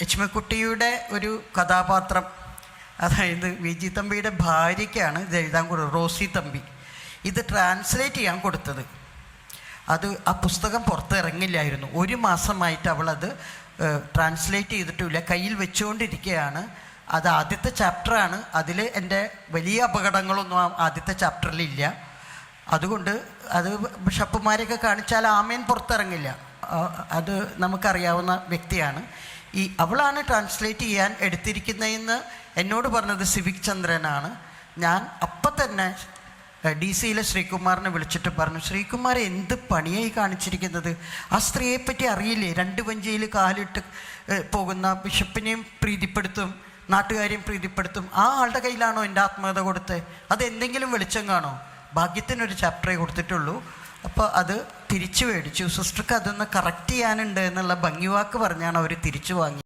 എച്ച്മക്കുട്ടിയുടെ ഒരു കഥാപാത്രം. അതായത് വിജി തമ്പിയുടെ ഭാര്യയ്ക്കാണ് എഴുതാൻ കൊടുത്തത് റോസി തമ്പി. ഇത് ട്രാൻസ്ലേറ്റ് ചെയ്യാൻ കൊടുത്തത്. അത് ആ പുസ്തകം പുറത്തിറങ്ങില്ലായിരുന്നു ഒരു മാസമായിട്ട് അവളത് ട്രാൻസ്ലേറ്റ് ചെയ്തിട്ടില്ല. കയ്യിൽ വെച്ചുകൊണ്ടിരിക്കുകയാണ് അത് ആദ്യത്തെ ചാപ്റ്ററാണ് അതിൽ എന്റെ വലിയ അപകടങ്ങളൊന്നും ആദ്യത്തെ ചാപ്റ്ററിലില്ല അതുകൊണ്ട് അത് ബിഷപ്പുമാരെയൊക്കെ കാണിച്ചാൽ ആമേൻ പുറത്തിറങ്ങില്ല. അത് നമുക്കറിയാവുന്ന വ്യക്തിയാണ്. ഈ അവളാണ് ട്രാൻസ്ലേറ്റ് ചെയ്യാൻ എടുത്തിരിക്കുന്നതെന്ന് എന്നോട് പറഞ്ഞത് സിവിക് ചന്ദ്രനാണ്. ഞാൻ അപ്പം തന്നെ ഡി സിയിലെ ശ്രീകുമാറിനെ വിളിച്ചിട്ട് പറഞ്ഞു ശ്രീകുമാർ എന്ത് പണിയായി കാണിച്ചിരിക്കുന്നത്? ആ സ്ത്രീയെപ്പറ്റി അറിയില്ലേ? രണ്ട് വഞ്ചിയിൽ കാലിട്ട് പോകുന്ന ബിഷപ്പിനെയും പ്രീതിപ്പെടുത്തും നാട്ടുകാരെയും പ്രീതിപ്പെടുത്തും. ആ ആളുടെ കയ്യിലാണോ എന്റെ ആത്മീയത കൊടുത്ത് അതെന്തെങ്കിലും വെളിച്ചം കാണോ? ഭാഗ്യത്തിനൊരു ചാപ്റ്ററേ കൊടുത്തിട്ടുള്ളൂ. അപ്പോൾ അത് തിരിച്ചു മേടിച്ചു. സിസ്റ്റർക്ക് അതൊന്ന് കറക്റ്റ് ചെയ്യാനുണ്ട് എന്നുള്ള ഭംഗിവാക്ക് പറഞ്ഞാണ് അവർ തിരിച്ചു വാങ്ങി